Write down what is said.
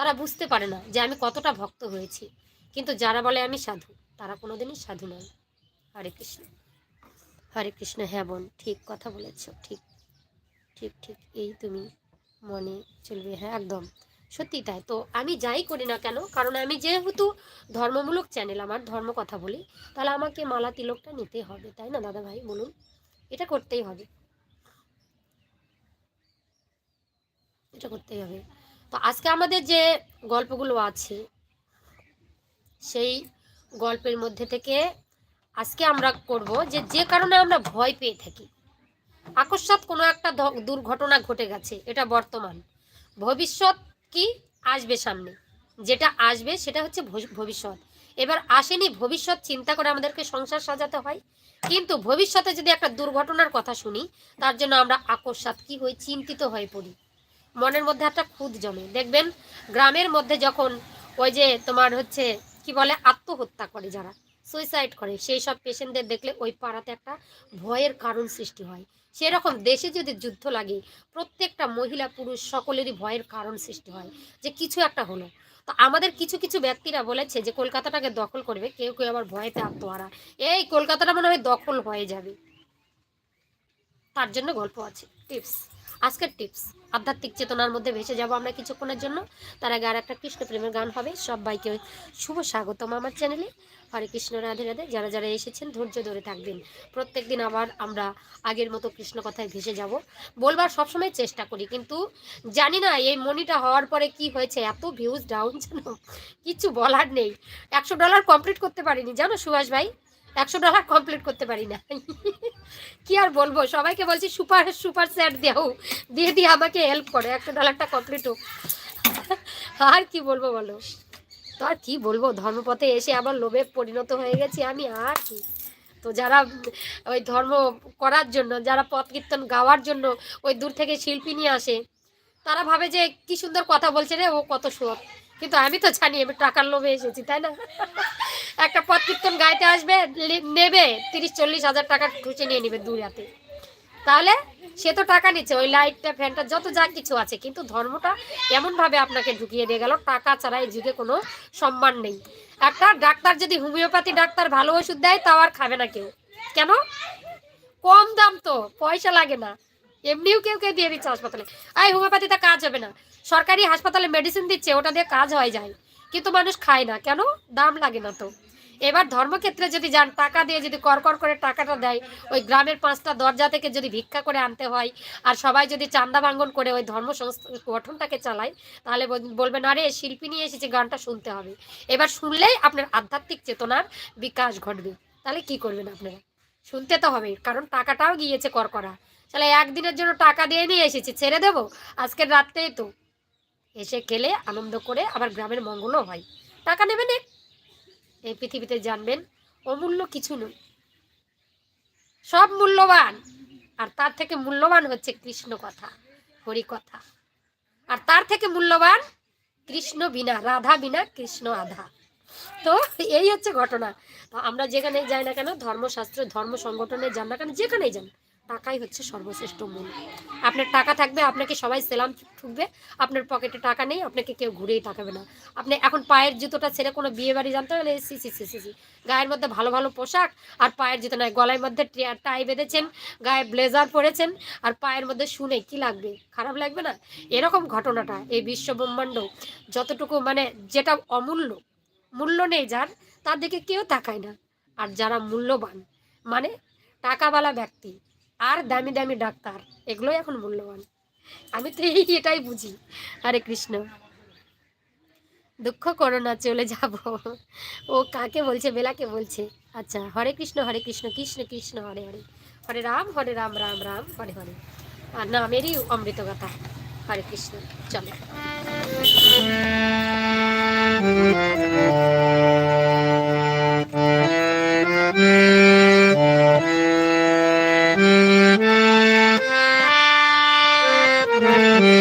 তারা বুঝতে পারে না যে আমি কতটা ভক্ত হয়েছি। কিন্তু যারা বলে আমি সাধু, তারা কোনোদিনই সাধু নয়। হরে কৃষ্ণ। হরে কৃষ্ণ হ্যাঁ বোন, ঠিক কথা বলেছ, ঠিক। ঠিক ঠিক, এই তুমি মনে চলবে হ্যাঁ একদম। সত্যি তাই। তো আমি যাই করি না কেন? কারণ আমি যেহেতু ধর্মমূলক চ্যানেল আমার ধর্ম কথা বলি, তাহলে আমাকে মালা তিলকটা নিতে হবে, তাই না দাদা ভাই বলুন, এটা করতেই হবে। এটা করতেই হবে। তো আজকে আমাদের যে গল্পগুলো আছে, সেই গল্পের মধ্যে থেকে আজকে আমরা করব যে যে কারণে আমরা ভয় পেয়ে থাকি। আকস্মাৎ কোনো একটা দুর্ঘটনা ঘটে গেছে, এটা বর্তমান। ভবিষ্যৎ কি আসবে সামনে? যেটা আসবে সেটা হচ্ছে ভবিষ্য- ভবিষ্যৎ। এবার আসেনি ভবিষ্যৎ, চিন্তা করে আমাদেরকে সংসার সাজাতে হয়। কিন্তু ভবিষ্যতে যদি একটা দুর্ঘটনার কথা শুনি, তার জন্য আমরা আকস্মাৎ কি হই, চিন্তিত হয়ে পড়ি। মনের মধ্যে একটা খুদ জমে। দেখবেন, গ্রামের মধ্যে যখন ওই যে তোমার হচ্ছে, কি বলে, আত্মহত্যা করে যারা সুইসাইড করে, সেই সব পেশেন্টদের দেখলে ওই পাড়াতে একটা ভয়ের কারণ সৃষ্টি হয়। সেরকম দেশে যদি যুদ্ধ লাগে, প্রত্যেকটা মহিলা পুরুষ সকলেরই ভয়ের কারণ সৃষ্টি হয় যে কিছু একটা হলো। তো আমাদের কিছু কিছু ব্যক্তিরা বলেছে যে, কলকাতাটাকে দখল করবে, কেউ কেউ আবার ভয়েতে আত্মহারা। এই কলকাতাটা মনে হয় দখল হয়ে যাবে। তার জন্য গল্প আছে। টিপস। আজকের টিপস। আধ্যাত্মিক চেতনার মধ্যে ভেসে যাব আমরা কিছুক্ষণের জন্য। তার আগে আর একটা কৃষ্ণ প্রেমের গান হবে। সবাইকে শুভ স্বাগতম আমার চ্যানেলে। হরে কৃষ্ণ, রাধে রাধে। যারা যারা এসেছেন, ধৈর্য ধরে থাকবেন। প্রত্যেক দিন আবার আমরা আগের মতো কৃষ্ণ কথায় ভেসে যাব। বলবার সবসময় চেষ্টা করি, কিন্তু জানি না এই মনিটা হওয়ার পরে কি হয়েছে। এত ভিউজ ডাউন যেন কিছু বলার নেই। একশো ডলার কমপ্লিট করতে পারিনি। জানো সুভাষ ভাই? একশো ডলার কমপ্লিট করতে পারি না। কি আর বলব? সবাইকে বলছি, সুপার সুপার স্যাট দেও। দিয়ে দিয়ে আমাকে হেল্প করে, একশো ডলারটা কমপ্লিট হোক। আর কি বলব বলো? তো আর কি বলব? ধর্মপথে এসে আবার লোভে পরিণত হয়ে গেছি আমি, আর কি? তো যারা ওই ধর্ম করার জন্য, যারা পথ কীর্তন গাওয়ার জন্য ওই দূর থেকে শিল্পী নিয়ে আসে, তারা ভাবে যে কি সুন্দর কথা বলছে রে, ও কত সুর কিন্তু আমি তো জানি, আমি টাকার লোভে এসেছি, তাই না? একটা পথ কীর্তন গাইতে আসবে নেবে, তিরিশ, চল্লিশ হাজার টাকা খুঁজে নিয়ে নেবে দুই হাতে। তাহলে সে তো টাকা নিচ্ছে, ওই লাইটটা, ফ্যানটা, যত যা কিছু আছে, কিন্তু ধর্মটা এমনভাবে আপনাকে ঢুকিয়ে দিয়ে গেল, টাকা ছাড়া এই যুগে কোনো সম্মান নেই। একটা ডাক্তার যদি হোমিওপ্যাথি ডাক্তার ভালো ওষুধ দেয়, তাও আর খাবে না কেউ। কেন? কম দাম তো, পয়সা লাগে না। এমনিও কেউ কেউ দিয়ে দিচ্ছে হাসপাতালে। এই হোমিওপ্যাথিতে কাজ হবে না। সরকারি হাসপাতালে মেডিসিন দিচ্ছে, ওটা দিয়ে কাজ হয়ে যায়। কিন্তু মানুষ খায় না। কেন? দাম লাগে না তো। এবার ধর্মক্ষেত্রে যদি যান, টাকা দিয়ে যদি করকর করে টাকাটা দেয়, ওই গ্রামের পাঁচটা দরজা থেকে যদি ভিক্ষা করে আনতে হয়, আর সবাই যদি চান্দা ভাঙ্গন করে ওই ধর্ম গঠনটাকে চালায়, তাহলে বল- বলবেন, আরে শিল্পী নিয়ে এসেছে, গানটা শুনতে হবে। এবার শুনলেই আপনার আধ্যাত্মিক চেতনার বিকাশ ঘটবে। তাহলে কি করবেন আপনারা? শুনতে তো হবে কারণ টাকাটাও গিয়েছে করকরা তাহলে একদিনের জন্য টাকা দিয়ে নিয়ে এসেছি, ছেড়ে দেবো? আজকের রাত্রেই তো। এসে খেলে, আনন্দ করে, আবার গ্রামের মঙ্গলও হয়। টাকা নেবে নে। এই পৃথিবীতে জানবেন, অমূল্য কিছু নয়। সব মূল্যবান। আর তার থেকে মূল্যবান হচ্ছে কৃষ্ণ কথা, হরি কথা। আর তার থেকে মূল্যবান কৃষ্ণ বিনা, রাধা বিনা কৃষ্ণ আধা। তো এই হচ্ছে ঘটনা। তো আমরা যেখানে যাই না কেন, ধর্মশাস্ত্র ধর্ম সংগঠনে যান না কেন, যেখানেই যান, টাকাই হচ্ছে সর্বশ্রেষ্ঠ মূল। আপনার টাকা থাকবে, আপনাকে সবাই সেলাম ঠুকবে, আপনার পকেটে টাকা নেই, আপনাকে কেউ ঘুরেই তাকাবে না। আপনি এখন পায়ের জুতোটা ছেড়ে কোনো বিয়ে বাড়ি জানতে হলে সি সি সি সি গায়ের মধ্যে ভালো ভালো পোশাক, আর পায়ের জুতো নয় গলার মধ্যে টাই বেঁধেছেন, গায়ে ব্লেজার পরেছেন, আর পায়ের মধ্যে শুনে কি লাগবে? খারাপ লাগবে না? এরকম ঘটনাটা এই বিশ্ব ব্রহ্মাণ্ড যতটুকু মানে যেটা অমূল্য মূল্য নেই যার, তার দিকে কেউ তাকায় না। আর যারা মূল্যবান মানে টাকাওয়ালা ব্যক্তি আর দামি দামি ডাক্তার, এগুলোই এখন মূল্যবান। আমি তো এই এটাই বুঝি। আরে কৃষ্ণ, দুঃখ করো না, চলে যাব। ও কাকে বলছে, বেলাকে বলছে। আচ্ছা হরে কৃষ্ণ হরে কৃষ্ণ কৃষ্ণ কৃষ্ণ, হরে হরে। হরে রাম হরে রাম রাম রাম, হরে হরে। আর নামেরই অমৃতগাথা। হরে কৃষ্ণ, চলো। Música